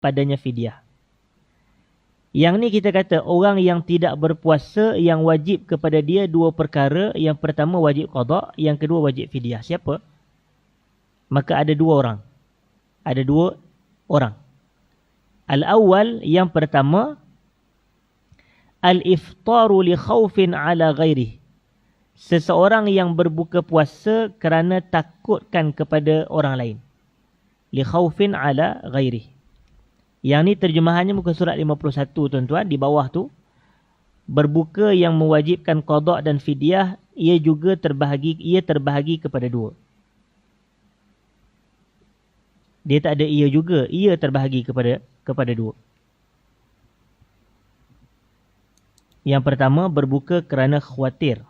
padanya fidyah. Yang ni kita kata orang yang tidak berpuasa yang wajib kepada dia dua perkara. Yang pertama wajib qada, yang kedua wajib fidyah. Siapa? Maka ada dua orang. Ada dua orang. Al-awwal yang pertama al-iftaru li khaufin ala ghairi. Seseorang yang berbuka puasa kerana takutkan kepada orang lain. Li khaufin ala ghairi. Yang ni terjemahannya muka surat 51 tuan-tuan di bawah tu. Berbuka yang mewajibkan qada dan fidyah ia juga terbahagi ia terbahagi kepada dua. Dia tak ada ia juga, ia terbahagi kepada kepada dua. Yang pertama berbuka kerana khawatir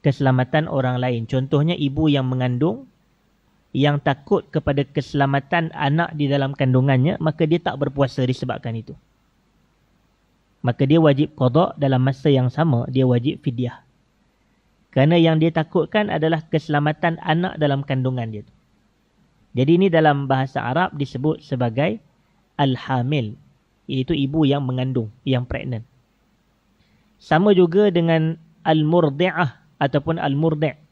keselamatan orang lain. Contohnya ibu yang mengandung yang takut kepada keselamatan anak di dalam kandungannya, maka dia tak berpuasa disebabkan itu. Maka dia wajib qada dalam masa yang sama, dia wajib fidyah. Kerana yang dia takutkan adalah keselamatan anak dalam kandungan dia. Jadi ini dalam bahasa Arab disebut sebagai al-hamil, iaitu ibu yang mengandung, yang pregnant. Sama juga dengan al-murdi'ah ataupun al-murdi'.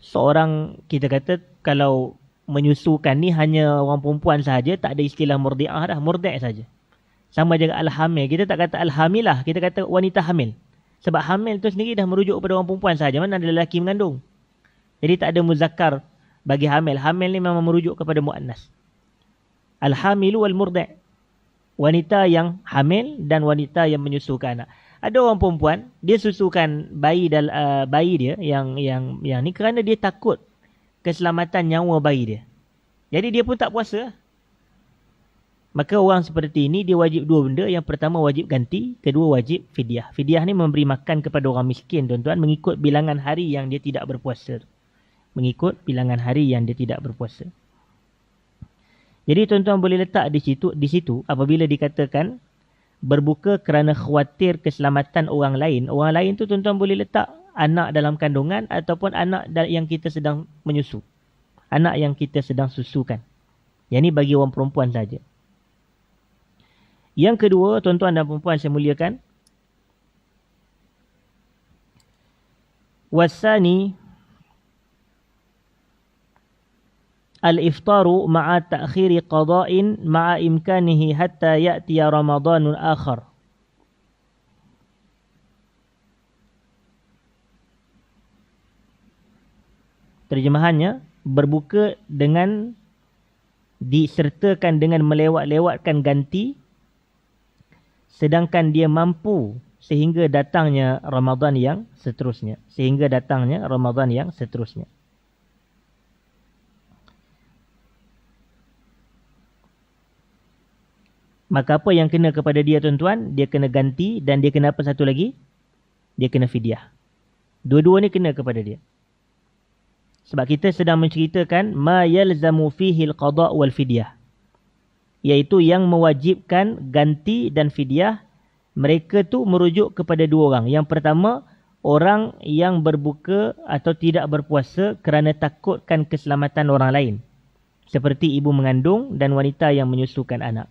Seorang kita kata kalau menyusukan ni hanya orang perempuan sahaja, tak ada istilah murdi'ah dah, murdi' saja. Sama juga al-hamil. Kita tak kata al-hamilah, kita kata wanita hamil. Sebab hamil tu sendiri dah merujuk kepada orang perempuan sahaja, mana ada lelaki mengandung. Jadi tak ada muzakkar bagi hamil. Hamil ni memang merujuk kepada muannas. Al-hamilu wal-murdi'. Wanita yang hamil dan wanita yang menyusukan anak. Ada orang perempuan, dia susukan bayi dal, uh, bayi dia yang yang yang ni kerana dia takut keselamatan nyawa bayi dia. Jadi dia pun tak puasa. Maka orang seperti ini dia wajib dua benda. Yang pertama wajib ganti, kedua wajib fidyah. Fidyah ni memberi makan kepada orang miskin tuan-tuan mengikut bilangan hari yang dia tidak berpuasa. Mengikut bilangan hari yang dia tidak berpuasa. Jadi tuan-tuan boleh letak di situ di situ apabila dikatakan berbuka kerana khawatir keselamatan orang lain. Orang lain tu tuan-tuan boleh letak anak dalam kandungan ataupun anak yang kita sedang menyusu. Anak yang kita sedang susukan. Yang ini bagi orang perempuan saja. Yang kedua, tuan-tuan dan perempuan saya muliakan. Wasani al-iftaru ma'a ta'khiri qada'in ma'a imkanihi hatta ya'tiya Ramadanun akhar. terjemahannya berbuka dengan disertakan dengan melewat-lewatkan ganti sedangkan dia mampu sehingga datangnya Ramadan yang seterusnya sehingga datangnya Ramadan yang seterusnya maka apa yang kena kepada dia tuan-tuan dia kena ganti dan dia kena apa satu lagi dia kena fidyah dua-dua ni kena kepada dia sebab kita sedang menceritakan ma yalzamu fihi al-qada' wal fidyah. Iaitu yang mewajibkan ganti dan fidyah mereka tu merujuk kepada dua orang. Yang pertama, orang yang berbuka atau tidak berpuasa kerana takutkan keselamatan orang lain. Seperti ibu mengandung dan wanita yang menyusukan anak.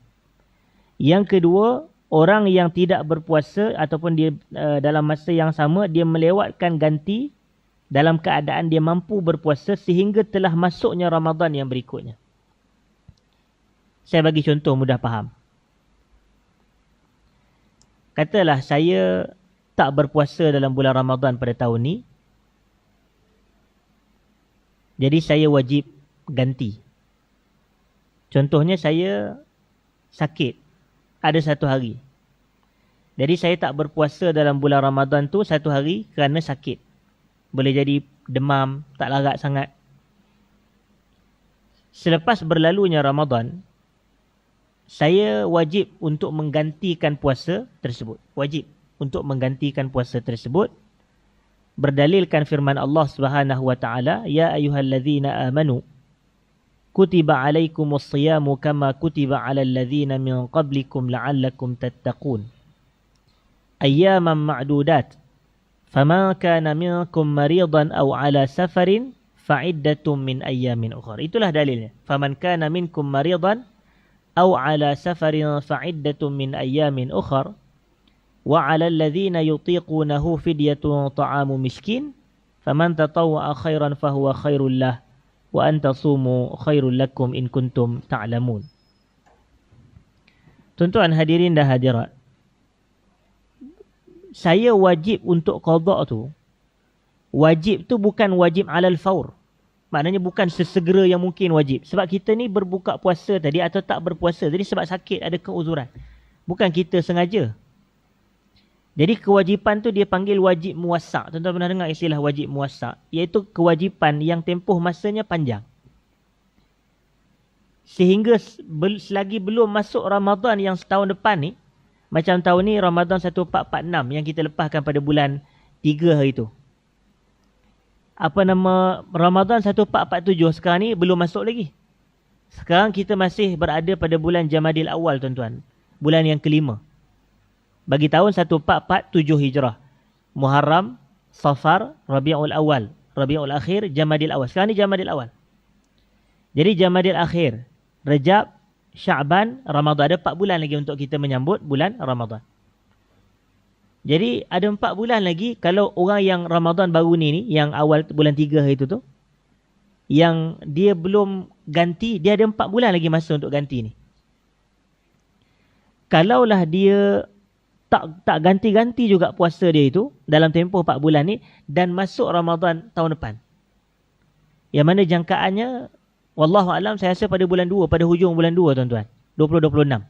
Yang kedua, orang yang tidak berpuasa ataupun dia uh, dalam masa yang sama dia melewatkan ganti dalam keadaan dia mampu berpuasa sehingga telah masuknya Ramadan yang berikutnya. Saya bagi contoh mudah faham. Katalah saya tak berpuasa dalam bulan Ramadan pada tahun ni. Jadi saya wajib ganti. Contohnya saya sakit ada satu hari. Jadi saya tak berpuasa dalam bulan Ramadan tu satu hari kerana sakit boleh jadi demam, tak larat sangat. Selepas berlalunya Ramadan, saya wajib untuk menggantikan puasa tersebut. Wajib untuk menggantikan puasa tersebut. Berdalilkan firman Allah Subhanahu wa taala, "Ya ayyuhallazina amanu كتب عليكم الصيام كما كتب على الذين من قبلكم لعلكم تتقون. أياما معدودات. فما كان منكم مريضا أو على سفر فعدة من أيام أخرى itulah dalilnya. فمن كان منكم مريضا أو على سفر فعدة من أيام أخر. وعلى الذين يطيقونه فدية طعام مسكين. فمن تطوع خيرا فهو خير له. Wa an tasumu khairul lakum in kuntum ta'lamun. Tuan-tuan hadirin dan hadirat. Saya wajib untuk qada tu. Wajib tu bukan wajib alal faur. Maknanya bukan sesegera yang mungkin wajib. Sebab kita ni berbuka puasa tadi atau tak berpuasa. Jadi sebab sakit ada keuzuran. Bukan kita sengaja. Jadi kewajipan tu dia panggil wajib muasak. Tuan-tuan pernah dengar istilah wajib muasak. Iaitu kewajipan yang tempoh masanya panjang. Sehingga selagi belum masuk Ramadan yang setahun depan ni. Macam tahun ni Ramadan 1446 yang kita lepaskan pada bulan 3 hari tu apa nama Ramadan 1447 sekarang ni belum masuk lagi. Sekarang kita masih berada pada bulan Jamadil Awal tuan-tuan. Bulan yang kelima. Bagi tahun 1447 Hijrah. Muharram, Safar, Rabiul Awal, Rabiul Akhir, Jamadil Awal. Sekarang ni Jamadil Awal. Jadi Jamadil Akhir, Rejab, Syaban, Ramadan ada 4 bulan lagi untuk kita menyambut bulan Ramadan. Jadi ada empat bulan lagi kalau orang yang Ramadan baru ni ni yang awal bulan tiga hari tu tu yang dia belum ganti dia ada empat bulan lagi masa untuk ganti ni. Kalaulah dia tak tak ganti-ganti juga puasa dia itu dalam tempoh empat bulan ni dan masuk Ramadan tahun depan. Yang mana jangkaannya wallahu alam saya rasa pada bulan dua pada hujung bulan dua tuan-tuan. 2026.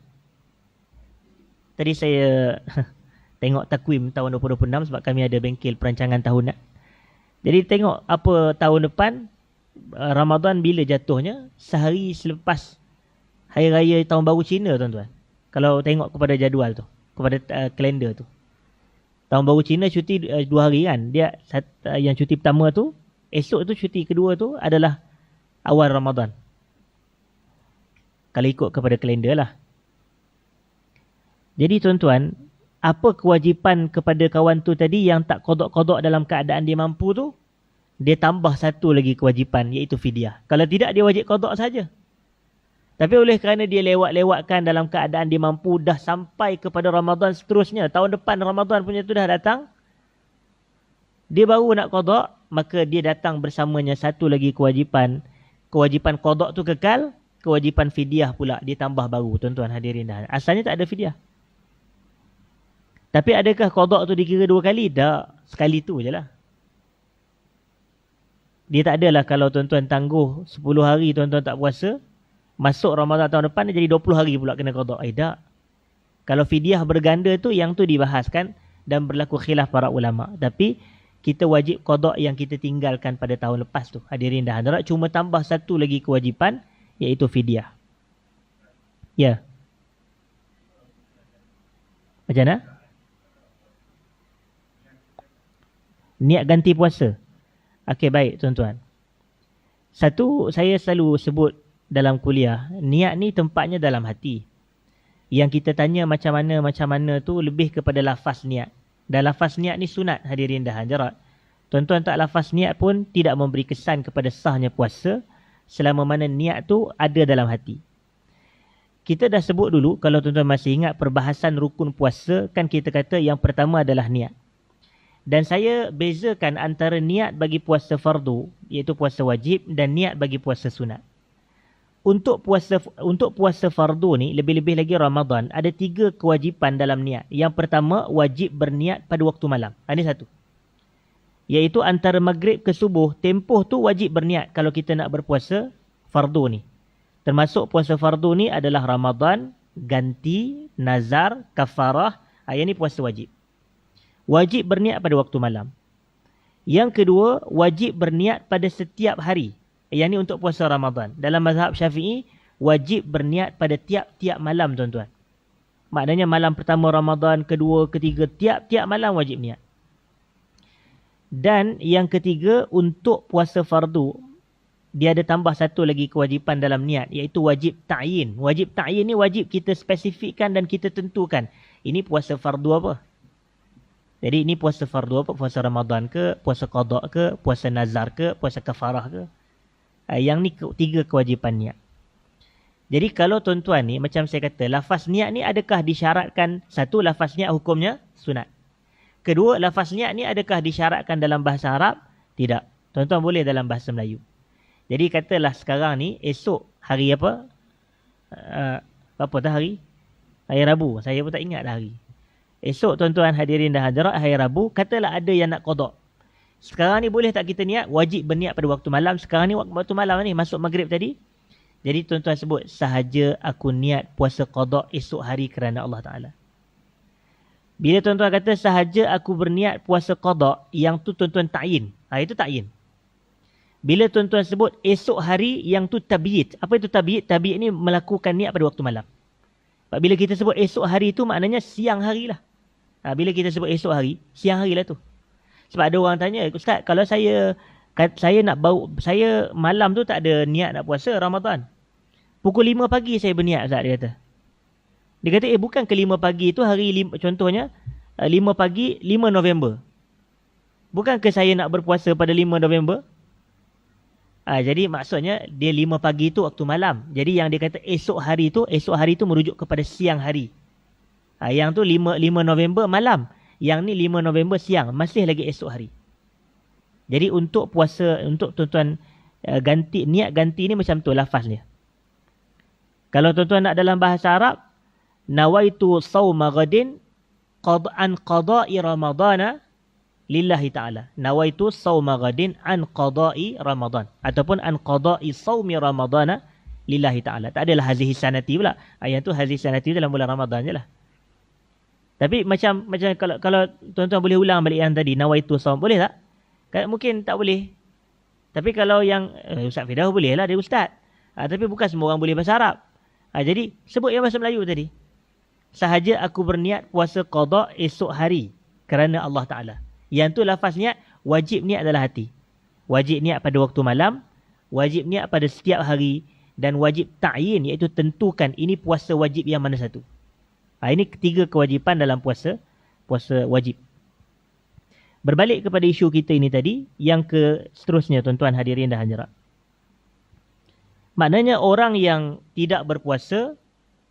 Tadi saya tengok takwim tahun 2026 sebab kami ada bengkel perancangan tahunan. Jadi tengok apa tahun depan uh, Ramadan bila jatuhnya sehari selepas hari raya tahun baru Cina tuan-tuan. Kalau tengok kepada jadual tu, kepada uh, kalender tu. Tahun baru Cina cuti uh, dua hari kan. Dia uh, yang cuti pertama tu, esok tu cuti kedua tu adalah awal Ramadan. Kalau ikut kepada kalender lah. Jadi tuan-tuan, apa kewajipan kepada kawan tu tadi yang tak kodok-kodok dalam keadaan dia mampu tu, dia tambah satu lagi kewajipan iaitu fidyah. Kalau tidak dia wajib kodok saja. Tapi oleh kerana dia lewat-lewatkan dalam keadaan dia mampu dah sampai kepada Ramadan seterusnya, tahun depan Ramadan punya tu dah datang, dia baru nak kodok, maka dia datang bersamanya satu lagi kewajipan. Kewajipan kodok tu kekal, kewajipan fidyah pula dia tambah baru tuan-tuan hadirin dah. Asalnya tak ada fidyah. Tapi adakah kodok tu dikira dua kali? Tak. Sekali tu je lah. Dia tak adalah kalau tuan-tuan tangguh 10 hari tuan-tuan tak puasa. Masuk Ramadan tahun depan dia jadi 20 hari pula kena kodok. Eh tak. Kalau fidyah berganda tu yang tu dibahaskan dan berlaku khilaf para ulama. Tapi kita wajib kodok yang kita tinggalkan pada tahun lepas tu. Hadirin dah hadirat. Cuma tambah satu lagi kewajipan iaitu fidyah. Ya. Macam mana? niat ganti puasa. Okey baik tuan-tuan. Satu saya selalu sebut dalam kuliah, niat ni tempatnya dalam hati. Yang kita tanya macam mana macam mana tu lebih kepada lafaz niat. Dan lafaz niat ni sunat hadirin dah hanjarat. Tuan-tuan tak lafaz niat pun tidak memberi kesan kepada sahnya puasa selama mana niat tu ada dalam hati. Kita dah sebut dulu kalau tuan-tuan masih ingat perbahasan rukun puasa kan kita kata yang pertama adalah niat. Dan saya bezakan antara niat bagi puasa fardu, iaitu puasa wajib, dan niat bagi puasa sunat. Untuk puasa untuk puasa fardu ni, lebih-lebih lagi Ramadan, ada tiga kewajipan dalam niat. Yang pertama, wajib berniat pada waktu malam. Ini satu. Iaitu antara maghrib ke subuh, tempoh tu wajib berniat kalau kita nak berpuasa fardu ni. Termasuk puasa fardu ni adalah Ramadan, ganti, nazar, kafarah. Ayat ni puasa wajib wajib berniat pada waktu malam. Yang kedua, wajib berniat pada setiap hari. Yang ini untuk puasa Ramadan. Dalam mazhab syafi'i, wajib berniat pada tiap-tiap malam tuan-tuan. Maknanya malam pertama Ramadan, kedua, ketiga, tiap-tiap malam wajib niat. Dan yang ketiga, untuk puasa fardu, dia ada tambah satu lagi kewajipan dalam niat, iaitu wajib ta'yin. Wajib ta'yin ni wajib kita spesifikkan dan kita tentukan. Ini puasa fardu apa? Jadi ini puasa fardu apa? Puasa Ramadan ke? Puasa qada ke? Puasa nazar ke? Puasa kafarah ke? Uh, yang ni tiga kewajipan niat. Jadi kalau tuan-tuan ni macam saya kata lafaz niat ni adakah disyaratkan satu lafaz niat hukumnya sunat. Kedua lafaz niat ni adakah disyaratkan dalam bahasa Arab? Tidak. Tuan-tuan boleh dalam bahasa Melayu. Jadi katalah sekarang ni esok hari apa? Uh, apa dah hari? Hari Rabu. Saya pun tak ingat dah hari. Esok tuan-tuan hadirin dan hadirat hari Rabu, katalah ada yang nak kodok. Sekarang ni boleh tak kita niat? Wajib berniat pada waktu malam. Sekarang ni waktu malam ni masuk maghrib tadi. Jadi tuan-tuan sebut sahaja aku niat puasa kodok esok hari kerana Allah Ta'ala. Bila tuan-tuan kata sahaja aku berniat puasa kodok, yang tu tuan-tuan ta'in. Ha, itu ta'in. Bila tuan-tuan sebut esok hari yang tu tabiit. Apa itu tabiit? Tabiit ni melakukan niat pada waktu malam. Bila kita sebut esok hari tu maknanya siang hari lah. Ha, bila kita sebut esok hari, siang hari lah tu. Sebab ada orang tanya, Ustaz, kalau saya saya nak bau, saya malam tu tak ada niat nak puasa Ramadan. Pukul 5 pagi saya berniat, Ustaz, dia kata. Dia kata, eh bukan ke 5 pagi tu hari, lima, contohnya, 5 eh, pagi, 5 November. Bukan ke saya nak berpuasa pada 5 November? Ha, jadi maksudnya, dia 5 pagi tu waktu malam. Jadi yang dia kata esok hari tu, esok hari tu merujuk kepada siang hari. Ha, yang tu 5, 5 November malam. Yang ni 5 November siang. Masih lagi esok hari. Jadi untuk puasa, untuk tuan-tuan uh, ganti, niat ganti ni macam tu lafaz dia. Kalau tuan-tuan nak dalam bahasa Arab, Nawaitu sawma gadin an qada'i ramadana lillahi ta'ala. Nawaitu sawma gadin an qada'i ramadan. Ataupun an qada'i sawmi ramadana lillahi ta'ala. Tak adalah hazihi sanati pula. Ayat tu hazihi sanati dalam bulan Ramadan je lah. Tapi macam macam kalau kalau tuan-tuan boleh ulang balik yang tadi nawaitu saum boleh tak? Kan mungkin tak boleh. Tapi kalau yang uh, Ustaz Fidah boleh lah dia ustaz. Ha, tapi bukan semua orang boleh bahasa Arab. Ha, jadi sebut yang bahasa Melayu tadi. Sahaja aku berniat puasa qada esok hari kerana Allah Taala. Yang tu lafaz niat wajib niat adalah hati. Wajib niat pada waktu malam, wajib niat pada setiap hari dan wajib ta'yin iaitu tentukan ini puasa wajib yang mana satu. Ha, ini ketiga kewajipan dalam puasa, puasa wajib. Berbalik kepada isu kita ini tadi, yang ke seterusnya tuan-tuan hadirin dan hadirat. Maknanya orang yang tidak berpuasa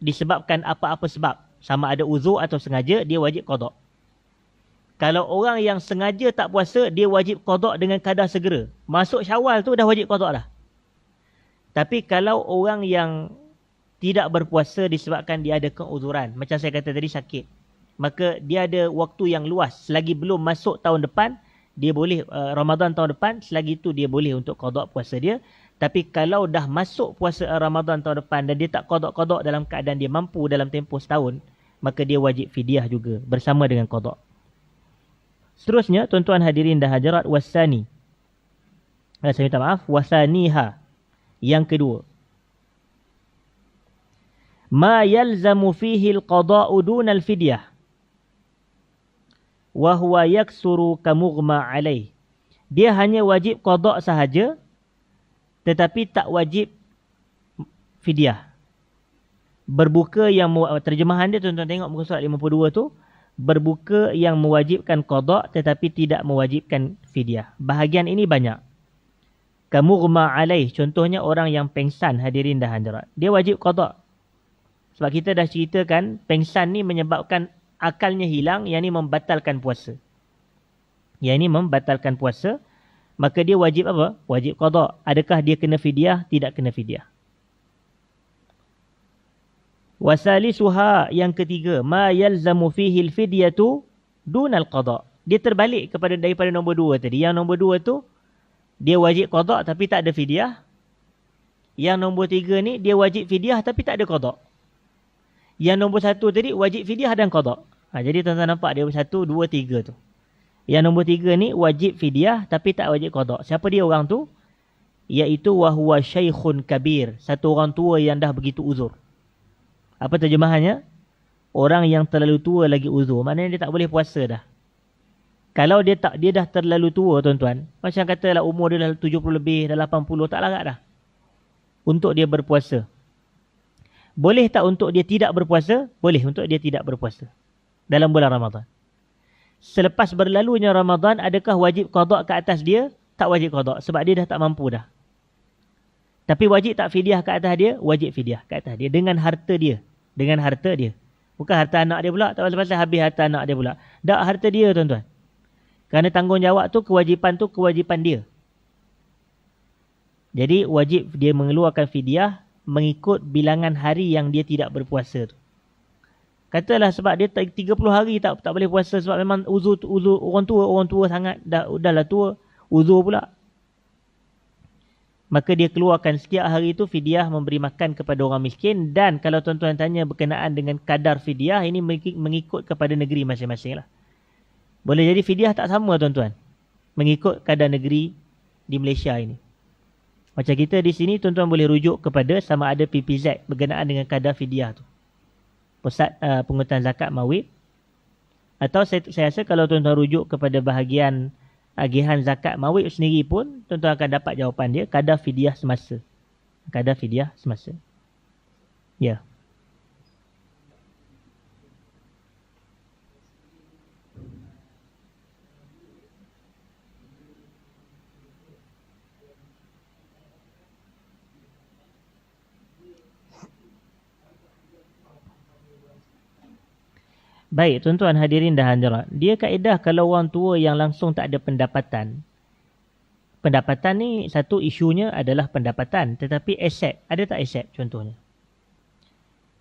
disebabkan apa-apa sebab, sama ada uzur atau sengaja, dia wajib kodok. Kalau orang yang sengaja tak puasa, dia wajib kodok dengan kadar segera. Masuk syawal tu dah wajib kodok dah. Tapi kalau orang yang tidak berpuasa disebabkan dia ada keuzuran. Macam saya kata tadi sakit. Maka dia ada waktu yang luas. Selagi belum masuk tahun depan, dia boleh uh, Ramadan tahun depan, selagi itu dia boleh untuk kodok puasa dia. Tapi kalau dah masuk puasa Ramadan tahun depan dan dia tak kodok-kodok dalam keadaan dia mampu dalam tempoh setahun, maka dia wajib fidyah juga bersama dengan kodok. Seterusnya, tuan-tuan hadirin dan hadirat wasani. Saya minta maaf, wasaniha. Yang kedua ma yalzamu fihi al-qada'u duna al-fidyah. Wa huwa yaksuru kamughma alaih dia hanya wajib qada' sahaja tetapi tak wajib fidyah. Berbuka yang terjemahan dia tuan-tuan tengok muka surat 52 tu berbuka yang mewajibkan qada' tetapi tidak mewajibkan fidyah. Bahagian ini banyak. Kamughma alaih contohnya orang yang pengsan hadirin dan hadirat. Dia wajib qada' Sebab kita dah ceritakan pengsan ni menyebabkan akalnya hilang yang ni membatalkan puasa. Yang ini membatalkan puasa. Maka dia wajib apa? Wajib qada. Adakah dia kena fidyah? Tidak kena fidyah. Wasali suha yang ketiga. Ma yalzamu fihi al-fidyatu dunal qada. Dia terbalik kepada daripada nombor dua tadi. Yang nombor dua tu, dia wajib qada tapi tak ada fidyah. Yang nombor tiga ni, dia wajib fidyah tapi tak ada qada. Yang nombor satu tadi wajib fidyah dan qada. Ha, jadi tuan-tuan nampak dia satu, dua, tiga tu. Yang nombor tiga ni wajib fidyah tapi tak wajib qada. Siapa dia orang tu? Iaitu wahwa syaikhun kabir. Satu orang tua yang dah begitu uzur. Apa terjemahannya? Orang yang terlalu tua lagi uzur. Maknanya dia tak boleh puasa dah. Kalau dia tak dia dah terlalu tua tuan-tuan. Macam katalah umur dia dah 70 lebih, dah 80, tak larat dah. Untuk dia berpuasa. Boleh tak untuk dia tidak berpuasa? Boleh untuk dia tidak berpuasa. Dalam bulan Ramadan. selepas berlalunya Ramadan adakah wajib qada ke atas dia? Tak wajib qada sebab dia dah tak mampu dah. Tapi wajib tak fidyah ke atas dia? Wajib fidyah ke atas dia dengan harta dia. Dengan harta dia. Bukan harta anak dia pula. Tak pasal-pasal habis harta anak dia pula. Tak harta dia tuan-tuan. Kerana tanggungjawab tu, kewajipan tu, kewajipan dia. Jadi wajib dia mengeluarkan fidyah mengikut bilangan hari yang dia tidak berpuasa tu. Katalah sebab dia 30 hari tak tak boleh puasa sebab memang uzur uzur orang tua orang tua sangat dah udahlah tua uzur pula. Maka dia keluarkan setiap hari itu fidyah memberi makan kepada orang miskin dan kalau tuan-tuan tanya berkenaan dengan kadar fidyah ini mengikut kepada negeri masing-masing lah. Boleh jadi fidyah tak sama tuan-tuan. Mengikut kadar negeri di Malaysia ini. Macam kita di sini tuan-tuan boleh rujuk kepada sama ada PPZ berkenaan dengan kadar fidyah tu. Pusat uh, pengutan zakat mawib. Atau saya, saya rasa kalau tuan-tuan rujuk kepada bahagian agihan zakat mawib sendiri pun tuan-tuan akan dapat jawapan dia kadar fidyah semasa. Kadar fidyah semasa. Ya. yeah. Baik, tuan-tuan hadirin dan hadirat. Dia kaedah kalau orang tua yang langsung tak ada pendapatan. Pendapatan ni satu isunya adalah pendapatan. Tetapi aset, ada tak aset contohnya?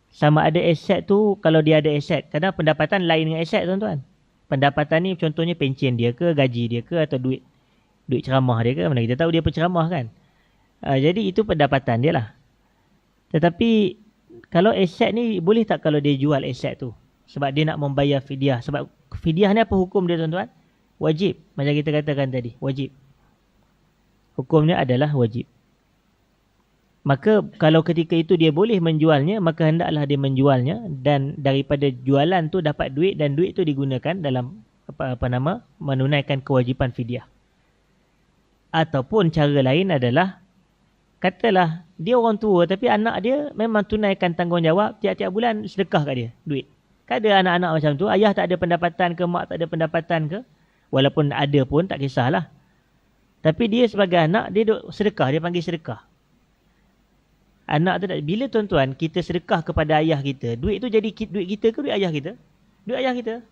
Sama ada aset tu, kalau dia ada aset. Kadang pendapatan lain dengan aset tuan-tuan. Pendapatan ni contohnya pencen dia ke, gaji dia ke atau duit duit ceramah dia ke. Mana kita tahu dia penceramah kan. Uh, jadi itu pendapatan dia lah. Tetapi kalau aset ni boleh tak kalau dia jual aset tu? Sebab dia nak membayar fidyah. Sebab fidyah ni apa hukum dia tuan-tuan? Wajib. Macam kita katakan tadi wajib. Hukumnya adalah wajib. Maka kalau ketika itu dia boleh menjualnya maka hendaklah dia menjualnya dan daripada jualan tu dapat duit dan duit tu digunakan dalam apa apa nama menunaikan kewajipan fidyah. Ataupun cara lain adalah katalah dia orang tua tapi anak dia memang tunaikan tanggungjawab tiap-tiap bulan sedekah kat dia duit Kan ada anak-anak macam tu, ayah tak ada pendapatan ke, mak tak ada pendapatan ke. Walaupun ada pun, tak kisahlah. Tapi dia sebagai anak, dia duk sedekah, dia panggil sedekah. Anak tu, bila tuan-tuan kita sedekah kepada ayah kita, duit tu jadi duit kita ke duit ayah kita? Duit ayah kita.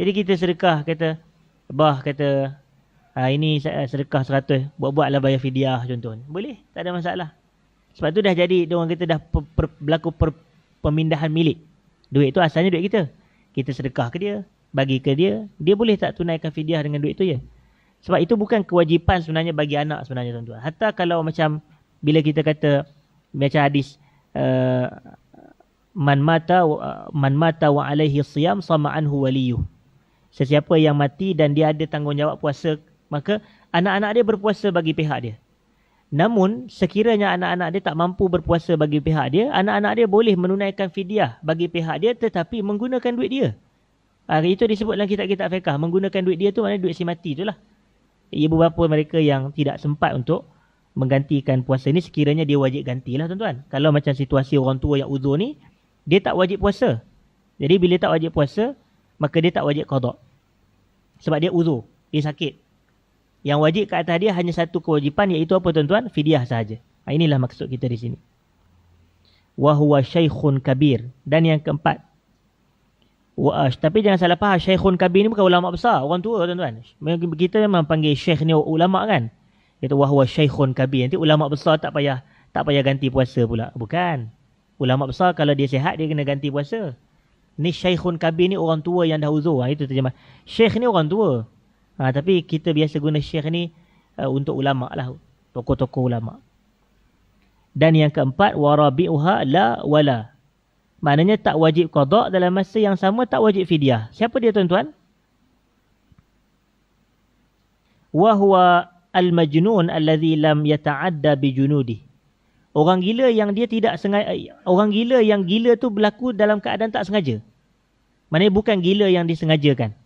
Jadi kita sedekah, kata, bah kata, ha, ini sedekah seratus, buat-buatlah bayar fidyah contohnya. Boleh, tak ada masalah. Sebab tu dah jadi, orang kita dah per, per, berlaku per, pemindahan milik. Duit tu asalnya duit kita. Kita sedekah ke dia, bagi ke dia, dia boleh tak tunaikan fidyah dengan duit tu ya. Sebab itu bukan kewajipan sebenarnya bagi anak sebenarnya tuan-tuan. Hatta kalau macam bila kita kata macam hadis uh, man mata man mata wa alaihi siyam sama anhu waliyuh. Sesiapa yang mati dan dia ada tanggungjawab puasa, maka anak-anak dia berpuasa bagi pihak dia. Namun sekiranya anak-anak dia tak mampu berpuasa bagi pihak dia, anak-anak dia boleh menunaikan fidyah bagi pihak dia tetapi menggunakan duit dia. Hari itu disebut dalam kitab-kitab fiqah, menggunakan duit dia tu maknanya duit si mati itulah. Ibu bapa mereka yang tidak sempat untuk menggantikan puasa ni sekiranya dia wajib gantilah tuan-tuan. Kalau macam situasi orang tua yang uzur ni, dia tak wajib puasa. Jadi bila tak wajib puasa, maka dia tak wajib qada. Sebab dia uzur, dia sakit. Yang wajib ke atas dia hanya satu kewajipan iaitu apa tuan-tuan? Fidyah sahaja. Ha, inilah maksud kita di sini. Wahuwa syaikhun kabir. Dan yang keempat. Wa, tapi jangan salah faham. Syaikhun kabir ni bukan ulama besar. Orang tua tuan-tuan. Kita memang panggil syekh ni ulama kan. Itu wahuwa syaikhun kabir. Nanti ulama besar tak payah tak payah ganti puasa pula. Bukan. Ulama besar kalau dia sihat dia kena ganti puasa. Ni syaikhun kabir ni orang tua yang dah uzur. Ha, itu terjemah. Syekh ni orang tua. Ha, tapi kita biasa guna syekh ni uh, untuk ulama lah. Tokoh-tokoh ulama. Dan yang keempat, warabi'uha la wala. Maknanya tak wajib qadar dalam masa yang sama tak wajib fidyah. Siapa dia tuan-tuan? Wahuwa al-majnun alladhi lam yata'adda bijunudi. Orang gila yang dia tidak sengaja, orang gila yang gila tu berlaku dalam keadaan tak sengaja. Maknanya bukan gila yang disengajakan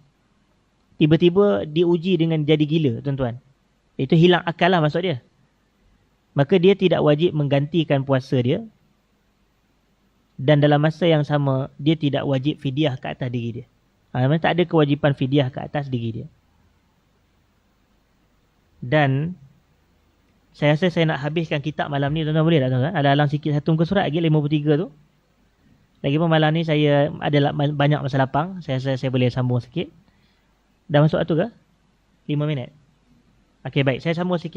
tiba-tiba diuji dengan jadi gila tuan-tuan. Itu hilang akal lah maksud dia. Maka dia tidak wajib menggantikan puasa dia. Dan dalam masa yang sama, dia tidak wajib fidyah ke atas diri dia. Ha, tak ada kewajipan fidyah ke atas diri dia. Dan saya rasa saya nak habiskan kitab malam ni tuan-tuan boleh tak tuan-tuan? Ada alang sikit satu muka surat lagi 53 tu. Lagipun malam ni saya ada banyak masa lapang. Saya rasa saya boleh sambung sikit. Dah masuk tu ke? 5 minit. Okey baik, saya sambung sikit.